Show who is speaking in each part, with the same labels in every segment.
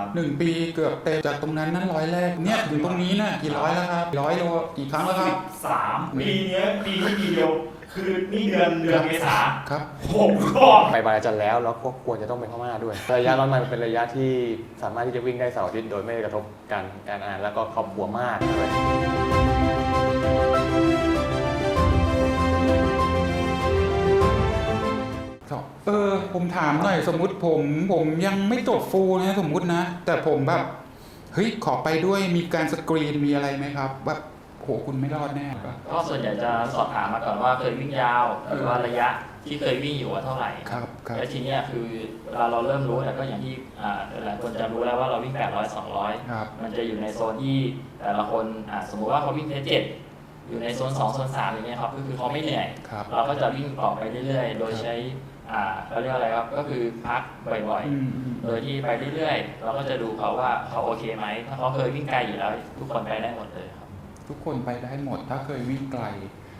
Speaker 1: ครับ
Speaker 2: หนึ่งปีเกือบเต็มจากตรงนั้นนั้นร้อยแรกเนี่ยถึงตรงนี้น่ะกี่ร้อยแล้วครับร้อยโลกี่ครั้งแล้วครับ
Speaker 1: สามปีเนี้ยปีที่ปีเดียวคือนี่เดือนเดือนเมษา
Speaker 2: ครับ
Speaker 1: หกรอบ
Speaker 3: ไปบาลาจันแล้วแล้วก็ควรจะต้องไปพม่าด้วย ระยะร้อนมันเป็นระยะที่สามารถที่จะวิ่งได้เสาร์อาทิตย์โดยไม่กระทบการการงานแล้วก็ครอบครัวมากด้วย
Speaker 2: ออผมถามหน่อยสมมุติผมผมยังไม่จบฟูลนะสมมุตินะ แต่ผมแบบเฮ้ยขอไปด้วยมีการสกรีนมีอะไรไหมครับแบบโหคุณไม่รอดแน่ปะ
Speaker 4: ก็ส่วนใหญ่จะสอบถามมาก่อนว่าเคยวิ่งยาวหรือว่าระยะที่เคยวิ่งอยู่ว่าเท่าไหร่
Speaker 2: ครับครับ
Speaker 4: แล้วทีเนี้ยคือเวลาเราเริ่มรู้แต่ก็อย่างที่อ่าหลายคนจะรู้แล้วว่าเราวิ่ง 800 200
Speaker 2: ครับ
Speaker 4: มันจะอยู่ในโซนที่แต่ละคนอ่าสมมุติว่าเขาวิ่งเพจเจ็ดอยู่ในโซน 2 โซน3อย่างเงี้ยครับก็คือเขาไม่เหนื่อย
Speaker 2: ครับ
Speaker 4: เราก็จะวิ่งต่อไปเรื่อยๆ โดยใช้ อ่าเขาเรียกอะไรครับก็คือพักบ่อย
Speaker 2: อืมอืม
Speaker 4: ๆโดยที่ไปเรื่อยๆ เราก็จะดูเขาว่าเขาโอเคไหมถ้าเขาเคยวิ่งไกลอยู่แล้ว ทุกคนไปได้หมดเลยครับ
Speaker 2: ทุกคนไปได้หมดถ้าเคยวิ่งไกล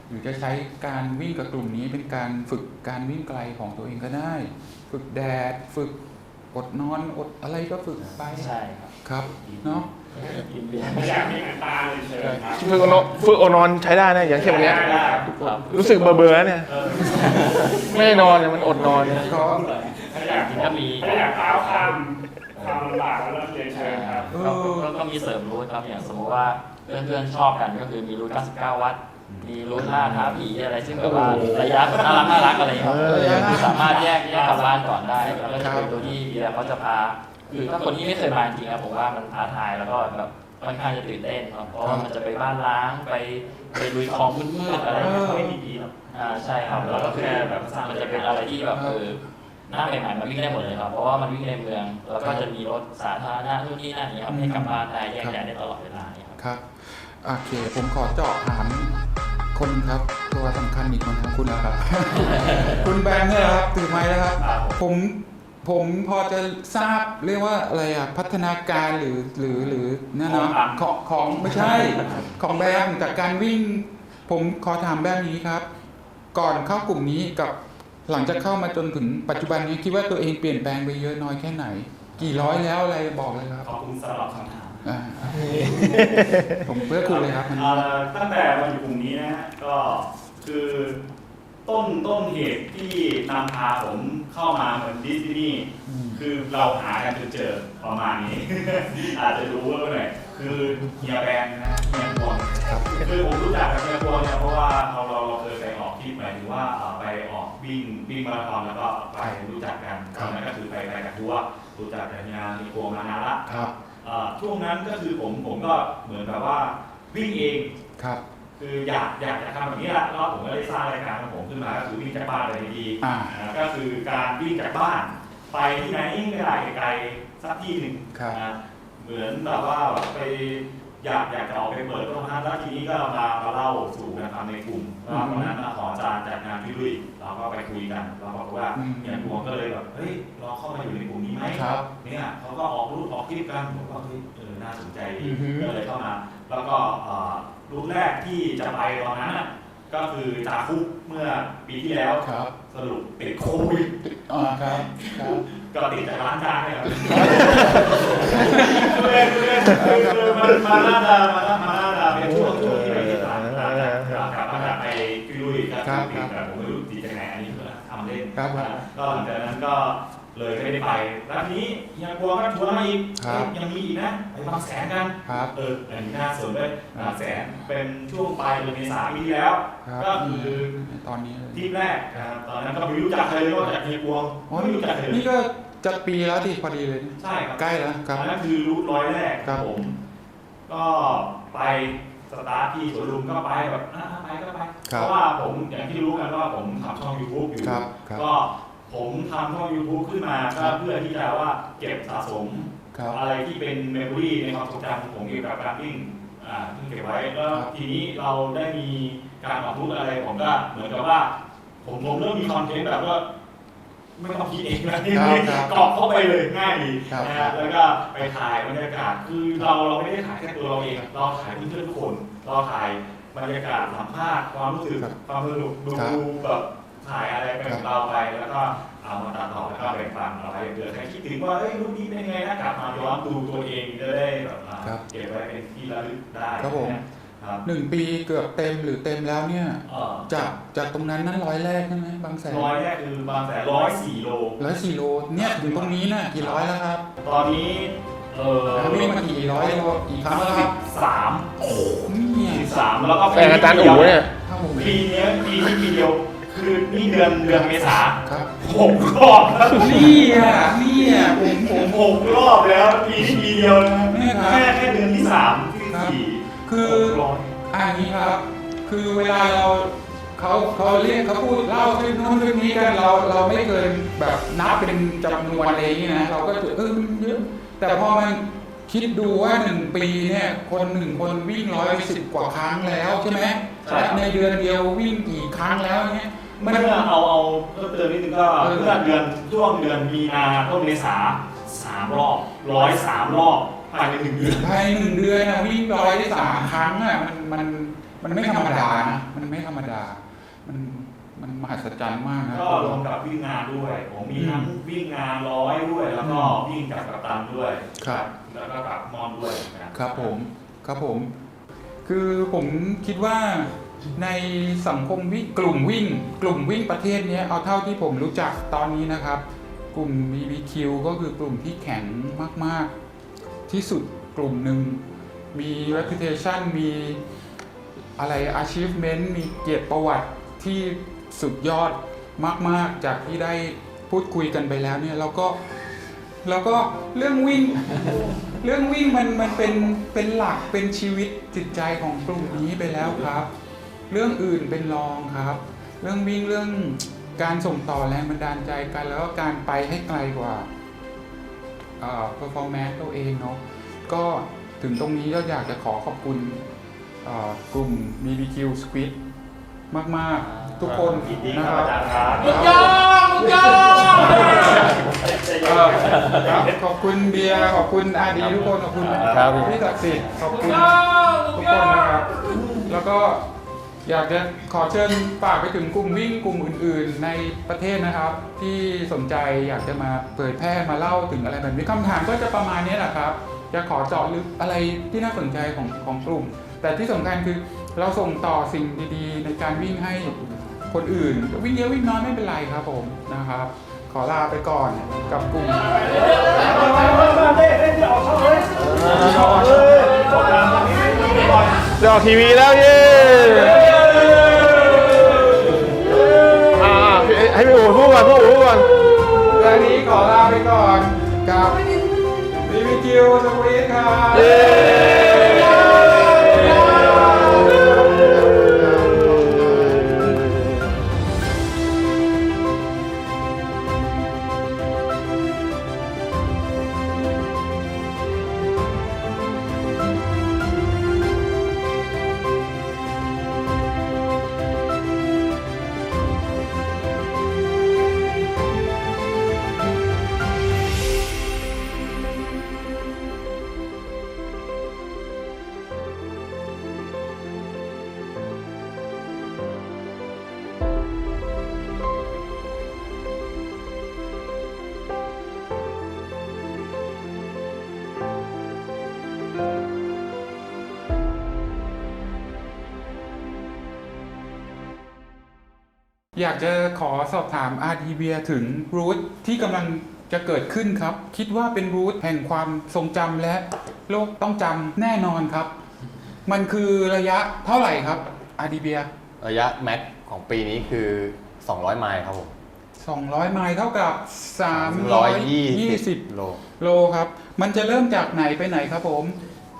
Speaker 2: หรือจะใช้การวิ่งกับกลุ่มนี้เป็นการฝึกการวิ่งไกลของตัวเองก็ได้ ฝึกแดดฝึกอดนอนอดอะไรก็ฝึกไป
Speaker 4: ใช่ครับ
Speaker 2: ครับเนาะ
Speaker 4: กินเบียร์
Speaker 1: อยากมีหนังตาเลยเชิญครับ
Speaker 5: ฝึกโอนฝึกโอนอนใช้ได้นะอย่างเช่นวันเนี้ย
Speaker 1: ได้ได้
Speaker 4: ครับ
Speaker 5: รู้สึกเบื่อเบื่อๆเนี่ย
Speaker 1: เออ
Speaker 5: ไม่ได้นอนเนี่ยมันอดนอนเนี่ย
Speaker 2: ก็
Speaker 1: ถ้าอยาก
Speaker 4: จริงๆก็มี
Speaker 1: ถ้าอยากก้าวข้ามความลำบากแล้วเรียนเชิญครับ
Speaker 2: เอ
Speaker 4: ก็
Speaker 2: อ
Speaker 4: ก็ก็มีเสริมรูทครับอย่างสมมติว่าเพื่อนๆชอบกันก็คือมีรูท99 วัตต์มีรูทล่าท้าผีอะไรซึ่งแบบว่าระยะน่ารักน่ารักอะไรอย่างเงี้ยครับ
Speaker 2: ระยะ
Speaker 4: คือสามารถแยกแยกกลับบ้านก่อนได้แล้วก็จะเป็นตัวที่เดียเขาจะพา คือถ้าคนที่ไม่เคยมาจริงๆอะผมว่ามันท้าทายแล้วก็แบบค่อนข้างจะตื่นเต้นครับเพราะว่ามันจะไปบ้านล้างไปไปลุยคลองมืดๆอะไรอย่างเงี้ยครับ
Speaker 1: ไม่มีดีหรอก
Speaker 4: อ่าใช่ครับแล้วก็คือแบบมันจะเป็นอะไรที่แบบเออหน้าใหม่ๆมันวิ่งได้หมดเลยครับเพราะว่ามันวิ่งในเมือง แล้วก็จะมีรถสาธารณะนู่นนี่นั่นอย่างเงี้ยครับให้กลับบ้านได้แยกย้ายได้ตลอดเวลาเนี่ยครับ
Speaker 2: ครับโอเคผมขอเจาะถามคนครับตัวสำคัญอีกคนครับคุณนะครับ คุณแบงค์เนี่ยครับถือไม้แล้วครับ
Speaker 1: ครับ ผม
Speaker 2: ผมผมพอจะทราบเรียกว่าอะไรอะพัฒนาการหรือหรือหรือนั่นเนาะของของไม่ใช่ ของแบงค์จากการวิ่ง ผมขอถามแบงค์นี้ครับ ก่อนเข้ากลุ่มนี้กับหลังจากเข้ามาจนถึงปัจจุบันนี้คิดว่าตัวเองเปลี่ยนแปลงไปเยอะน้อยแค่ไหน กี่ร้อยแล้วอะไรบอกเลยครับ
Speaker 1: ขอบคุณสำหรับคำถาม
Speaker 2: อ่าผมเพื่อคุณเลยครับมัน
Speaker 1: เอ่อตั้งแต่มาอยู่กลุ่มนี้นะฮะก็คือ ต้นต้นเหตุที่นำพาผมเข้ามาเหมือนดิสนีย์
Speaker 2: อืม
Speaker 1: คือเราหากันจนเจอประมาณนี้ อาจจะรู้ว่าหน่อยคือเฮียแบงค์นะเฮียพวง
Speaker 2: ครับ
Speaker 1: คือผมรู้จักกับเฮียพวงเนี่ยเพราะว่าเราเราเราเคยไปออกทริปหมายถึงว่าเอ่อไปออกวิ่งวิ่งมาราธอนแล้วก็ไปรู้จักกันตอนนั้นก็คือไปไปกับทัวร์รู้จักกับเฮียเฮียพวงมานานละ
Speaker 2: ครับ
Speaker 1: เอ่อช่วงนั้นก็คือผมผมก็เหมือนแบบว่าวิ่งเอง
Speaker 2: ครับ
Speaker 1: คืออยากอยากจะทำแบบนี้แหละแล้วผมก็เลยสร้างรายการของผมขึ้นมาก็คือวิ่งจากบ้านไปดีๆ
Speaker 2: อ่า
Speaker 1: อ่าก็คือการวิ่งจากบ้าน ไปที่ไหนก็ได้ไกลๆสักที่หนึ่ง
Speaker 2: ครับ
Speaker 1: นะเหมือนแบบว่าแบบไปอยากอยากจะออกไปเปิดโรงทานแล้วทีนี้ก็มามาเล่าสู่กันฟังในกลุ่มว่าวันนั้นขออาจารย์จากงานพี่ลุยเราก็ไปคุยกันเราบอกว่า
Speaker 2: อืม
Speaker 1: เนี่ยพวงก็เลยแบบเฮ้ยลองเข้ามาอยู่ในกลุ่มนี้ไหม
Speaker 2: ครับ
Speaker 1: เนี่ยเขาก็ออกรูปออกคลิปกันผมก็เฮ้ยเออน่าสนใจดี
Speaker 2: อือฮึ
Speaker 1: ก็เลยเข้ามา แล้วก็เอ่อ รูปแรกที่จะไปตอนนั้นน่ะก็คือจาคุกเมื่อปีที่แล้ว
Speaker 2: ครับ
Speaker 1: สรุปติดโควิด
Speaker 2: อ่าครับครับ
Speaker 1: ก็ติดจากร้านจานเนี่ยครับคือคือคือมันมันน่าจะมันน่ามันน่าจะเป็นช่วงช่วงที่ไปที่ร้านจานกลับมาจากไปพี่ลุยก็
Speaker 2: ครับ
Speaker 1: ติดแต่ผมไม่รู้ติดจากไหนอันนี้ก็ทำเล่น
Speaker 2: ครับครับ
Speaker 1: ก็หลังจากนั้นก็ เลยไม่ได้ไปแล้วทีนี้เฮียกลัวก็ชวนมาอีก
Speaker 2: ครับ
Speaker 1: ยังมีอีกนะไปบางแสนกัน
Speaker 2: ครับ
Speaker 1: เอออันนี้น่าสนด้วยบางแสนเป็นช่วงปลายเดือนเมษายนปีที่แล้ว
Speaker 2: ครับ
Speaker 1: ก็คือ
Speaker 2: ตอนนี้เลย
Speaker 1: ที่แรกนะครับตอนนั้นก็ไม่รู้จักใครเลยนอกจากเฮียกวง
Speaker 2: อ๋อ
Speaker 1: ไม่รู้จักใครเลย
Speaker 2: นี่ก็จะปีแล้วดิพอดีเลย
Speaker 1: ใช่ครับ
Speaker 2: ใกล้แล้วครับ
Speaker 1: อันนั้นคือรูทร้อยแรก
Speaker 2: ครับ
Speaker 1: ผม ก็ไปสตาร์ทที่สวนลุมก็ไปแบบอ่าไปก็ไป
Speaker 2: ครั
Speaker 1: เพ
Speaker 2: บ
Speaker 1: ราะว่าผมอย่างที่รู้กันว่าผมทำช่อง YouTube อยู่
Speaker 2: ครับครับ
Speaker 1: ก็ ผมทำช่อง YouTube ขึ้นมาก็เพื่อที่จะว่าเก็บสะสม
Speaker 2: ครับ
Speaker 1: อะไรที่เป็นเมมโมรีในความทรงจำของผมเกี่ยวกับการวิ่งอ่าที่เก็บไว้แล้ว
Speaker 2: ครับ
Speaker 1: ทีนี้เราได้มีการออกรูปอะไรผมก็เหมือนกับว่า ผมผมเริ่มมีคอนเทนต์แบบว่าไม่ต้องคิดเองนะที่
Speaker 2: ครับครับ
Speaker 1: กรอกเข้าไปเลยง่ายดี
Speaker 2: ครับ
Speaker 1: นะฮะแล้วก็ไปถ่ายบรรยากาศคือเราเราไม่ได้ถ่ายแค่ตัวเราเอง เราถ่ายเพื่อนๆทุกคน เราถ่ายบรรยากาศสัมภาษณ์ความรู้สึก
Speaker 2: ครับ
Speaker 1: ความสนุกดู
Speaker 2: ครับ
Speaker 1: แบบ ถ่ายอะไรไปของเราไปแล้วก็อ่เอามาตัดต่อแล้วก็แบ่งปันเอาไว้เผื่อใครคิดถึงว่าเอ้ยรุ่นนี้เป็นไงนะกลับมาย้อนดูตัวเองจะได้แบบอ่า
Speaker 2: ครับ
Speaker 1: เก็บไว้เป็นที่ระลึกได้
Speaker 2: ครับผม
Speaker 1: ครับ
Speaker 2: หนึ่งปีเกือบเต็มหรือเต็มแล้วเนี่ย
Speaker 1: เอ่อ
Speaker 2: จากจากตรงนั้นนั้นร้อยแรกใช่ไหมบางแสน
Speaker 1: ร้อยแรกคือบางแสนร้อยสี่โล
Speaker 2: ร้อยสี่โลเนี่ยถึงตรงนี้น่ะกี่ร้อยแล้วครับ
Speaker 1: ตอนนี้เออ
Speaker 2: วิ่งมากี่ร้อยโลกี่ครั้งแล้วค
Speaker 1: สิ
Speaker 2: รับ บ
Speaker 1: สามโอ้โห
Speaker 2: เนี่ย
Speaker 1: สิบสามแล้วก็
Speaker 5: แฟนอาจารย์อู๋เนี่ย
Speaker 2: ครับผม
Speaker 1: ปีเนี้ยปีนี้ปีเดียว คือนี่เดือนเดือนเมษา
Speaker 2: ครับ
Speaker 1: หกรอบแล้ว
Speaker 2: นี่อะนี่อะผมผ
Speaker 1: ผมม หกรอบแล้วปีนี้ปีเดียวนะ
Speaker 2: เนี่ยครับ
Speaker 1: แค่แค่เดือนที่สามที่
Speaker 2: ครับ
Speaker 1: สี่
Speaker 2: คือ
Speaker 1: หกร้อย
Speaker 2: อันนี้ครับ คือเวลาเราเขาเขาเรียกเขาพูดเล่าเรื่องโน้นเรื่องนี้กันเราเราไม่เคยแบบนับเป็นจำนวนอะไรอย่างนี้นะเราก็จะเออมันเยอะแต่พอมันคิดดูว่าหนึ่งปีเนี่ยคนหนึ่งคนวิ่งร้อยสิบกว่าครั้งแล้วใช่ไหมและในเดือนเดียววิ่งกี่ครั้งแล้วเนี่ยมัน
Speaker 1: เมื่อเอาเอาเพิ่มเติมนิดนึงก็
Speaker 2: เออ
Speaker 1: เมื่อเดือนช่วงเดือนมีนาต้นเมษาสามรอบร้อยสามรอบภายในหนึ่งเดือน
Speaker 2: ภายในหนึ่งเดือนนะวิ่งร้อยได้สามครั้งอะมันมันมันไม่ธรรมดานะมันไม่ธรรมดา มันมันมหัศจรรย์มากนะ
Speaker 1: ก็รวมกับวิ่งงานด้วย ผมมีทั้งวิ่งงานร้อยด้วย แล้วก็วิ่งกับกัปตันด้วย
Speaker 2: ครับ
Speaker 1: แล้วก็กับมอนด้วยนะครับ
Speaker 2: ผมครับผม คือผมคิดว่า ในสังคมวิ่งกลุ่มวิ่ง กลุ่มวิ่งประเทศนี้เอาเท่าที่ผมรู้จักตอนนี้นะครับ กลุ่ม BBQ ก็คือกลุ่มที่แข็งมาก ๆ ที่สุดกลุ่มหนึ่งมี reputation มีอะไร achievement มีเกียรติประวัติที่สุดยอดมาก ๆ จากที่ได้พูดคุยกันไปแล้วเนี่ยแล้วก็แล้วก็เรื่องวิ่ง เรื่องวิ่งมันมันเป็นเป็นหลักเป็นชีวิตจิตใจของกลุ่มนี้ไปแล้วครับ เรื่องอื่นเป็นรองครับ เรื่องวิ่งเรื่องการส่งต่อแรงบันดาลใจกัน แล้วก็การไปให้ไกลกว่าเอ่อ performance ตัวเองเนาะก็ถึงตรงนี้ก็อยากจะขอขอบคุณเอ่อกลุ่ม BBQ Squid มาก ๆ ทุกคน
Speaker 1: ยินดี
Speaker 2: นะ
Speaker 1: ค
Speaker 2: ค
Speaker 1: รั
Speaker 2: รั
Speaker 1: บบอาจารย์ครับ
Speaker 2: ยองยองครับขอบคุณเบียร์ขอบคุณอาดีทุกคนขอบคุณ
Speaker 3: ครับ
Speaker 2: พี่ศักดิ์สิทธิ์ขอบคุณทุกคนนะครับ แล้วก็ อยากจะขอเชิญฝากไปถึงกลุ่มวิ่งกลุ่มอื่น ๆ ในประเทศนะครับ ที่สนใจอยากจะมาเผยแพร่มาเล่าถึงอะไรแบบนี้คำถามก็จะประมาณนี้แหละครับ จะขอเจาะลึกอะไรที่น่าสนใจของของกลุ่ม แต่ที่สำคัญคือเราส่งต่อสิ่งดีๆ ในการวิ่งให้คนอื่น วิ่งเยอะวิ่งน้อยไม่เป็นไรครับผมนะครับ ขอลาไปก่อนกับกลุ่มเจะ
Speaker 5: ออกทีวีแล้วเย้ กั
Speaker 2: บ BBQ สควีทครับ อยากจะขอสอบถามอาร์ดีเบียถึงรูทที่กำลังจะเกิดขึ้นครับ คิดว่าเป็นรูทแห่งความทรงจำและโลกต้องจำแน่นอนครับ มันคือระยะเท่าไหร่ครับอาร์ดีเบีย
Speaker 3: ระยะแม็กของปีนี้คือ 200 ไมล์ครับผม
Speaker 2: 200 ไมล์เท่ากับ
Speaker 3: 120
Speaker 2: 320
Speaker 3: โล
Speaker 2: โลครับ มันจะเริ่มจากไหนไปไหนครับผม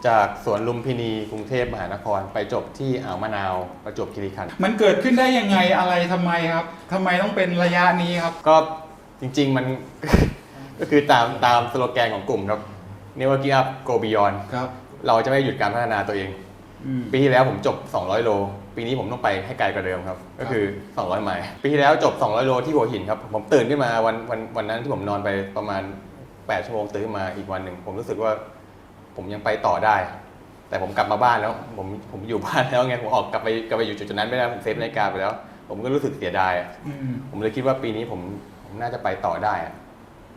Speaker 3: จากสวนลุมพินีกรุงเทพมหานคร ไปจบที่อ่าวมะนาวประจวบคีรีขันธ์
Speaker 2: มันเกิดขึ้นได้ยังไงอะไรทำไมครับทำไมต้องเป็นระยะนี้ครับ
Speaker 3: ก็จริงๆมัน ก็คือตามตามสโลแกนของกลุ่มครับ Never Give Up Go Beyond
Speaker 2: ครับ
Speaker 3: เราจะไม่หยุดการพัฒนาตัวเอง
Speaker 2: อืม
Speaker 3: ปีที่แล้วผมจบ 200 โล ปีนี้ผมต้องไปให้ไกลกว่าเดิมครับ ก็คือ 200 ไมล์ ปีที่แล้วจบ 200 โลที่หัวหินครับ ผมตื่นขึ้นมาวันวันวันนั้นที่ผมนอนไปประมาณ 8 ชั่วโมงตื่นขึ้นมาอีกวันหนึ่ง ผมรู้สึกว่า ผมยังไปต่อได้ แต่ผมกลับมาบ้านแล้ว ผมผมอยู่บ้านแล้วไงผมออกกลับไปกลับไปอยู่จุดๆนั้นไม่ได้ผมเซฟนาฬิกาไปแล้ว ผมก็รู้สึกเสียดาย
Speaker 2: อืม
Speaker 3: ผมเลยคิดว่าปีนี้ผมผผมน่าจะไปต่อได้อะ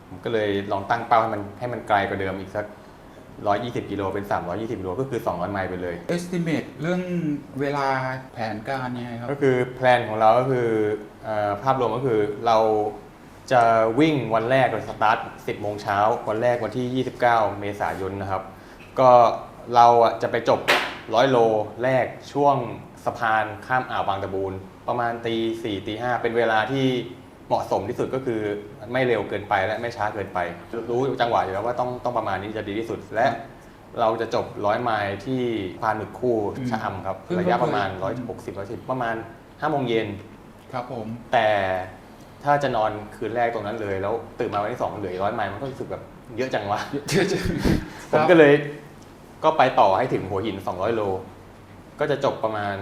Speaker 3: ผมก็เลยลองตั้งเป้าให้มันให้มันไกลกว่าเดิมอีกสัก 120กิโลเป็น 320กิโลก็คือ 200 ไมล์ไปเลย
Speaker 2: estimate เรื่องเวลาแผนการยังไงครับ
Speaker 3: ก็คือแพลนของเราก็คือเออภาพรวมก็คือเราจะวิ่งวันแรกเราสตาร์ท 10 โมงเช้า วันแรกวันที่ 29 เมษายนนะครับ ก็เราอะจะไปจบ100โลแรกช่วงสะพานข้ามอ่าวบางตะบูนประมาณตีสี่ตีห้าเป็นเวลาที่เหมาะสมที่สุดก็คือไม่เร็วเกินไปและไม่ช้าเกินไป รู้จังหวะอยู่แล้วว่าต้องต้องประมาณนี้จะดีที่สุดและเราจะจบร้อยไมล์ที่พานหมึกคู่
Speaker 2: อืม
Speaker 3: ชะอำครับ
Speaker 2: ซึ่ง
Speaker 3: ระยะ
Speaker 2: ก็คือ
Speaker 3: ประมาณ 160 110 ประมาณ5โมงเย็น
Speaker 2: ครับผม
Speaker 3: แต่ถ้าจะนอนคืนแรกตรงนั้นเลย แล้วตื่นมาวันที่สองเหลือร้อยไมล์มันก็รู้สึกแบบเยอะจังวะผมก็เลย ก็ไปต่อให้ถึงหัวหิน 200 โล ก็จะจบประมาณ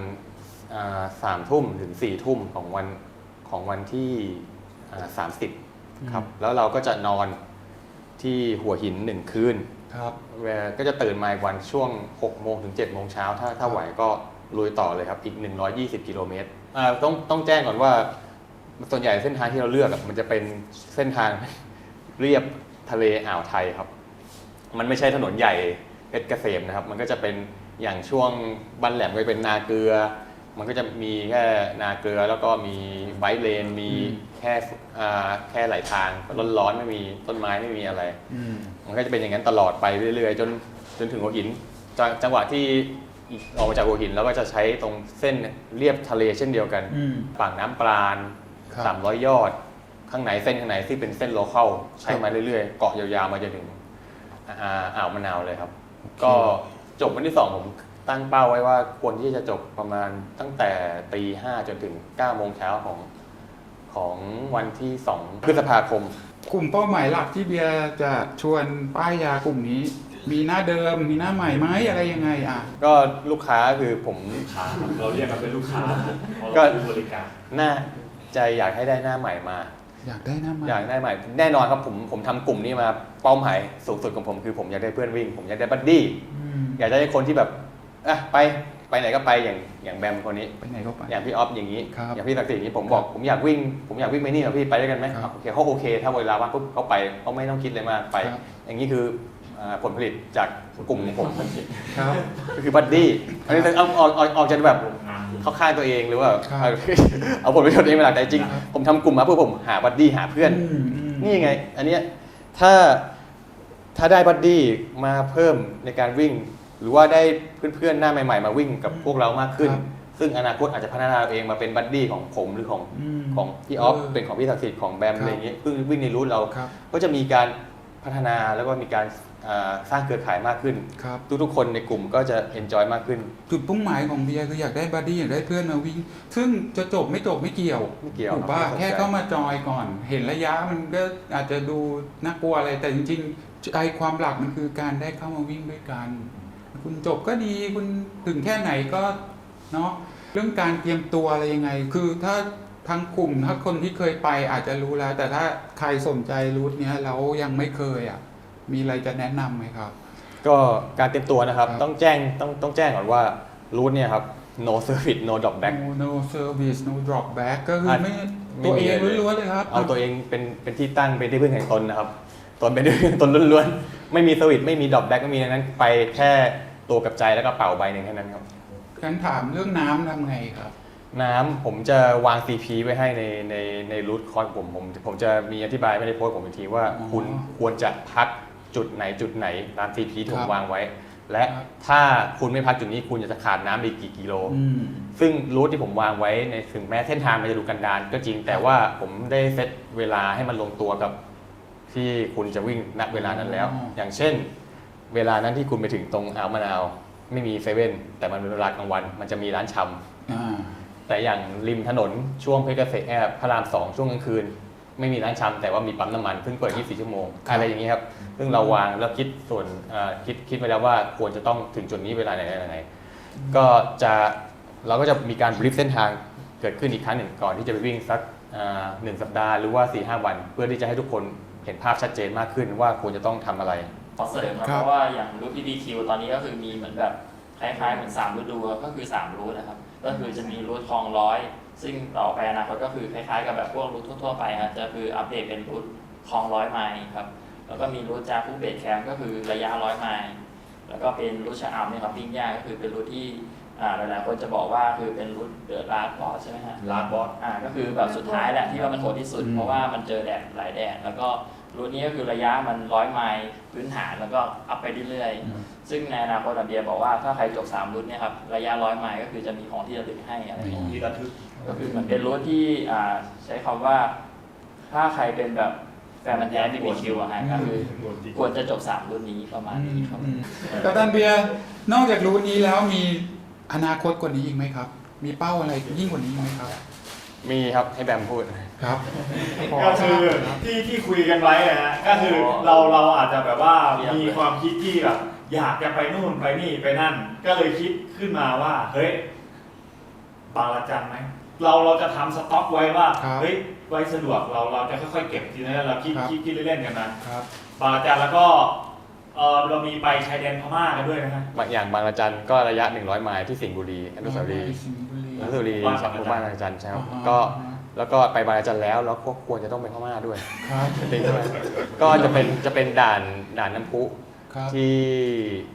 Speaker 3: สามทุ่มถึงสี่ทุ่มของวันของวันที่สามสิบครับ แล้วเราก็จะนอนที่หัวหินหนึ่งคืน
Speaker 2: ครับ
Speaker 3: เวลาก็จะตื่นมาอีกวันช่วง6โมงถึง7โมงเช้าถ้าถ้าไหวก็ลุยต่อเลยครับ อีก120กิโลเมตรอ่าต้องต้องแจ้งก่อนว่าส่วนใหญ่เส้นทางที่เราเลือกอะมันจะเป็นเส้นทางเรียบทะเลอ่าวไทยครับ มันไม่ใช่ถนนใหญ่ เพชรเกษมนะครับ มันก็จะเป็นอย่างช่วงบ้านแหลมก็จะเป็นนาเกลือ มันก็จะมีแค่นาเกลือแล้วก็มีไบค์เลน มี
Speaker 2: อืม
Speaker 3: แค่อ่าแค่ไหลทางร้อนๆไม่มีต้นไม้ไม่มีอะไร
Speaker 2: อืม
Speaker 3: มันก็จะเป็นอย่างนั้นตลอดไปเรื่อยๆ จนจนถึงหัวหินจงจังหวะที่ออกมาจากหัวหินแล้วก็จะใช้ตรงเส้นเรียบทะเลเช่นเดียวกัน
Speaker 2: อืม
Speaker 3: ปากน้ำปราณ
Speaker 2: ครับ
Speaker 3: สามร้อยยอด ข้างในเส้นข้างในที่เป็นเส้นโลเคอลใช้มาเรื่อยๆ เกาะยาวๆมาจนถึงอ่าอ่าวมะนาวเลยครับ ก็จบวันที่สองผมตั้งเป้าไว้ว่าควรที่จะจบประมาณตั้งแต่ตีห้าจนถึงเก้าโมงเช้าของของวันที่สองพฤษภาคม
Speaker 2: กลุ่มเป้าหมายหลักที่เบียร์จะชวนป้ายยากลุ่มนี้ มีหน้าเดิมมีหน้าใหม่ไหมอะไรยังไงอะ
Speaker 3: ก็ลูกค้าคือผม
Speaker 1: ลูกค้าครับเราเรียกกันเป็นลูกค้าเพราะ
Speaker 3: ก็
Speaker 1: เราคือบริการ
Speaker 3: น่าใจอยากให้ได้หน้าใหม่มา
Speaker 2: อยากได้หน้าใหม่
Speaker 3: อยากได้ใหม่ แน่นอนครับผมผมทำกลุ่มนี้มาเป้าหมายสูงสุดของผมคือผมอยากได้เพื่อนวิ่ง ผมอยากได้บัดดี้
Speaker 2: อืม
Speaker 3: อยากได้คนที่แบบอะไปไปไหนก็ไปอย่างอย่างแบมคนนี้
Speaker 2: ไปไหนก็ไป
Speaker 3: อย่างพี่ออฟอย่างนี้
Speaker 2: ครับ
Speaker 3: อย่างพี่ศักดิ์สิทธิ์อย่างนี้ผมบอกผมอยากวิ่ง ผมอยากวิ่งไปนี่กับพี่ไปด้วยกันไหม
Speaker 2: ครับ
Speaker 3: โอเคเขาโอเค ถ้าเวลาว่างปุ๊บเขาไปเขาไม่ต้องคิดเลยมากไป
Speaker 2: ครับ
Speaker 3: อย่างนี้คือ อ่าผลผลิตจากกลุ่มของผม
Speaker 2: ครับ
Speaker 3: ก็คือบัดดี้อันนี้เอาเอาเอาออกจะแบบ
Speaker 1: โรงงาน
Speaker 3: เข้าข้างตัวเองหรือว่า
Speaker 2: ครับ
Speaker 3: เอาเอาผลประโยชน์ตัวเองเป็นหลักแต่จริง
Speaker 2: ครับ
Speaker 3: ผมทำกลุ่มมาเพื่อผมหาบัดดี้หาเพื่อน
Speaker 2: อืมอืม
Speaker 3: นี่ไง อันเนี้ยถ้าถ้าได้บัดดี้มาเพิ่มในการวิ่ง หรือว่าได้เพื่อนๆหน้าใหม่ๆ มาวิ่งกับพวกเรามากขึ้น
Speaker 2: ครับ
Speaker 3: ซึ่งอนาคตอาจจะพัฒนาตัวเองมาเป็นบัดดี้ของผมหรือของ
Speaker 2: อืม
Speaker 3: ของพี่ออฟ
Speaker 2: เออ
Speaker 3: เป็นของพี่ศักดิ์สิทธิ์ของแบม
Speaker 2: ครับ
Speaker 3: อะไรอย่างเงี้ยเพิ่งวิ่งในรูทเรา
Speaker 2: ครับ
Speaker 3: ก็จะมีการพัฒนาแล้วก็มีการอ่า สร้างเครือข่ายมากขึ้น
Speaker 2: ครับ
Speaker 3: ทุกๆคนในกลุ่มก็จะเอนจอยมากขึ้น
Speaker 2: จุดมุ่งหมายของเบียร์คืออยากได้บัดดี้อยากได้เพื่อนมาวิ่ง ซึ่งจะจบไม่จบไม่เกี่ยว
Speaker 3: ไม่เกี่ยว
Speaker 2: ถูกป่ะ
Speaker 3: ครับไม่สนใจ
Speaker 2: แค่เข้ามาจอยก่อน เห็นระยะมันก็อาจจะดูน่ากลัวอะไร แต่จริงๆใจความหลักมันคือการได้เข้ามาวิ่งด้วยกัน คุณจบก็ดีคุณถึงแค่ไหนก็เนาะเรื่องการเตรียมตัวอะไรยังไง คือถ้าทั้งกลุ่มถ้าคนที่เคยไปอาจจะรู้แล้ว แต่ถ้าใครสนใจรูทเนี้ยแล้วยังไม่เคยอะ มีอะไรจะแนะนำไหมครับ
Speaker 3: ก็การเตรียมตัวนะครับ
Speaker 2: ครับ
Speaker 3: ต้องแจ้งต้องต้องแจ้งก่อนว่ารูทเนี่ยครับ no service no drop back
Speaker 2: no no service no drop back ก็คือ
Speaker 3: อะ
Speaker 2: ไม่
Speaker 3: ไม่
Speaker 2: ตัว
Speaker 3: มี
Speaker 2: เอง
Speaker 3: เลย
Speaker 2: ล้วนๆเลยครับ
Speaker 3: เอาตัวเองเป็นเป็นที่ตั้งเป็นที่พึ่งแห่งตนนะครับ ตนเป็นที่พึ่งแห่งตนล้วนๆ ไม่มีสวิตไม่มีดรอปแบ็กไม่มีดังนั้นไปแค่ตัวกับใจแล้วก็เป่าใบหนึ่งแค่นั้นครับ
Speaker 2: งั้นถามเรื่องน้ำทำไงครับ
Speaker 3: น้ำผมจะวาง CP ไว้ให้ในในในรูทคอร์สผมผม ผมจะมีอธิบายไม่ได้โพสต์ผมอีกทีว่า
Speaker 2: อ๋อ
Speaker 3: คุณควรจะพัก จุดไหนจุดไหนตาม CP ที่ผ
Speaker 2: ค
Speaker 3: ม
Speaker 2: รับ
Speaker 3: วางไว้ และ
Speaker 2: ครับ
Speaker 3: ถ้าคุณไม่พักจุดนี้คุณจะขาดน้ำไปอีกกี่กิโล
Speaker 2: อืม
Speaker 3: ซึ่งรูทที่ผมวางไว้ในถึงแม้เส้นทางมันจะดูกันดารก็จริงแต่ว่าผมได้เซตเวลาให้มันลงตัวกับที่คุณจะวิ่งณเวลานั้นแล้ว
Speaker 2: อ๋อ
Speaker 3: อ
Speaker 2: อย่าง
Speaker 3: เช่น เวลานั้นที่คุณไปถึงตรงอ่าวมะนาว ไม่มีเซเว่นแต่มันเป็นเวลากลางวัน มันจะมีร้านชำ
Speaker 2: อ่า
Speaker 3: แต่อย่างริมถนนช่วงเพชรเกษมแอบพระรามสองช่วงกลางคืน ไม่มีร้านชำแต่ว่ามีปั๊มน้ำมันซึ่งเปิด 24 ชั่วโมง
Speaker 2: ครับ
Speaker 3: อะไรอย่างนี้ครับ ซึ่งเราวางแล้วคิดส่วนอ่าคิดคิดไว้แล้วว่าควรจะต้องถึงจุดนี้เวลาไหนไหนไหนก็จะเราก็จะมีการบริฟเส้นทางเกิดขึ้นอีกครั้งหนึ่งก่อนที่จะไปวิ่งสักอ่าหนึ่งสัปดาห์หรือว่า4ีหวัน เพื่อที่จะให้ทุกคนเห็นภาพชัดเจนมากขึ้นว่าควรจะต้องทำอะไร
Speaker 4: ขอเสริมครับ
Speaker 2: ครับ
Speaker 4: เพราะว่าอย่างรูท EDQ ตอนนี้ก็คือมีเหมือนแบบคล้ายๆเหมือน3ฤดูครับก็คือ3รูทนะครับ ก็คือจะมีรูทคลองร้อย ซึ่งต่อไปอนาคตก็คือคล้ายๆกับแบบพวกรูททั่วๆไปครับจะคืออัปเดตเป็นรูทคลองร้อยไมล์ครับแล้วก็มีรูทจาผู้เบดแคมก็คือระยะร้อยไมล์แล้วก็เป็นรูทชะอัมเนี่ยครับวิ่งยากก็คือเป็นรูทที่ อ่าหลายๆคนจะบอกว่าคือเป็นรูทเดอะลาสบอสใช่ไหมฮะ
Speaker 1: ลาบอส
Speaker 4: อ่าก็คือแบบสุดท้ายแหละที่ว่ามันโหดที่สุด
Speaker 2: อืม
Speaker 4: เพราะว่ามันเจอแดดหลายแดดแล้วก็รูทนี้ก็คือระยะมันร้อยไมล์พื้นฐานแล้วก็อัพไปเรื่อยๆซึ่งในอนาคตอะเบียร์บอกว่าถ้าใครจบ3รูทเนี่ยครับระยะร้อยไมล์ก็คือจะมีของที่ระลึกให้อะไรอย่างเงี้ย
Speaker 1: ที่ระทึก
Speaker 4: ก็คือมันเป็นรูทที่อ่าใช้คำว่า ถ้าใครเป็นแบบแฟนมันธุ์แท้ที่มีคิวอะฮะก็คือควรจะจบ3รุ่นนี้ประมาณนี้ครับ
Speaker 2: อืมกัปตันเบียร์นอกจากรูทนี้แล้วมี อนาคตกว่านี้อีกไหมครับ มีเป้าอะไรยิ่งกว่านี้อีกไหมครับ
Speaker 3: มีครับให้แบมพูด
Speaker 2: ครับ
Speaker 1: ก็คือที่ที่คุยกันไว้อะฮะก็คือเราเราอาจจะแบบว่ามีความคิดที่แบบอยากจะไปนู่นไปนี่ไปนั่น ก็เลยคิดขึ้นมาว่าเฮ้ยบางละจันไหมเราเราจะทำสต็อกไว้ว่า
Speaker 2: ครับ
Speaker 1: เฮ้ยไว้สะดวกเราเราจะค่อยๆเก็บทีนี้เราคิด
Speaker 2: ครับ
Speaker 1: คิดคิดเล่นๆกันนะครับ บางละจันแล้วก็ เออเรามีไปชายแดนพม่ากันด้วยนะฮะ
Speaker 3: บางอย่างบางระจันก็ระยะ 100 ไมล์ที่สิงห์บุรีอนุสาวรีย์
Speaker 2: สิงห์บุรี
Speaker 3: อนุสาวรีย์
Speaker 1: บ้าน
Speaker 3: ชา
Speaker 1: บางระจัน
Speaker 3: วบ้านบางระจันใช่ครับ
Speaker 2: อ่าฮะ
Speaker 3: ก็แล้วก็ไปบางระจันแล้วแล้วก็ควรจะต้องไปพม่าด้วย
Speaker 2: ครับ
Speaker 3: จริงใช่ไหมก็จะเป็นจะเป็นด่านด่านน้ำพุ
Speaker 2: ครับ
Speaker 3: ที่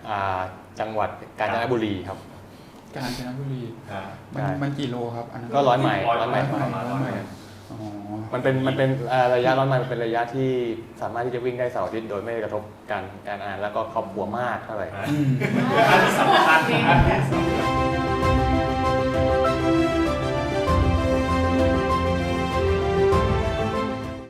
Speaker 3: อ่าจังหวัดกาญจนบุรีครับ
Speaker 2: กาญจนบุรี
Speaker 1: อ่า
Speaker 2: มัน
Speaker 3: ใช่
Speaker 2: มันกี่โลครับอันนั้น
Speaker 3: ก็ร้อยไมล์
Speaker 1: ร้อย
Speaker 3: ร้อยไมล์
Speaker 1: ไมล์
Speaker 2: ร้อยไมล์อ๋อ
Speaker 3: มันเป็นมันเป็นอ่าระยะร้อยไมล์มันเป็นระยะที่สามารถที่จะวิ่งได้เสาร์อาทิตย์โดยไม่กระทบการการอ่านแล้วก็ครอบครัวมากเท่าไหร่
Speaker 2: อืม
Speaker 1: อันนี้สำคัญอันนี้สำคัญ